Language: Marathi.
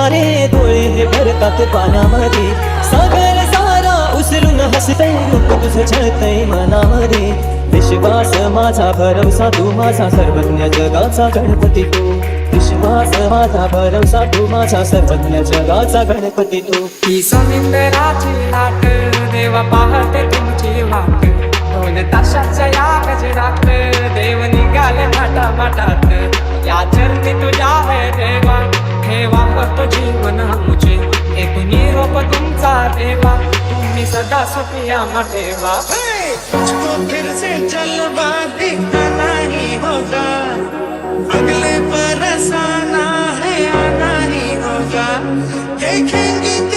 हात पानामध्ये. सागर सारा उसरून हसतय रूप तुझं छळतय मनामध्ये. विश्वास माझा भरवसा तू माझा सर्वज्ञ जगाचा गणपती तू. विश्वास माझा भरवसा तू माझा सर्वज्ञ जगाचा गणपती तू. ही समिंदराची लाट देवा पाहते तुमची वाट. दोन तासाच्या या गजरात देव निघाले माटा माटात देवा तुम्हें सदा सुखिया मटेवा मुझको फिर से चलवा दिखाना ही होगा। अगले पर आना है, आना ही होगा। देखेंगे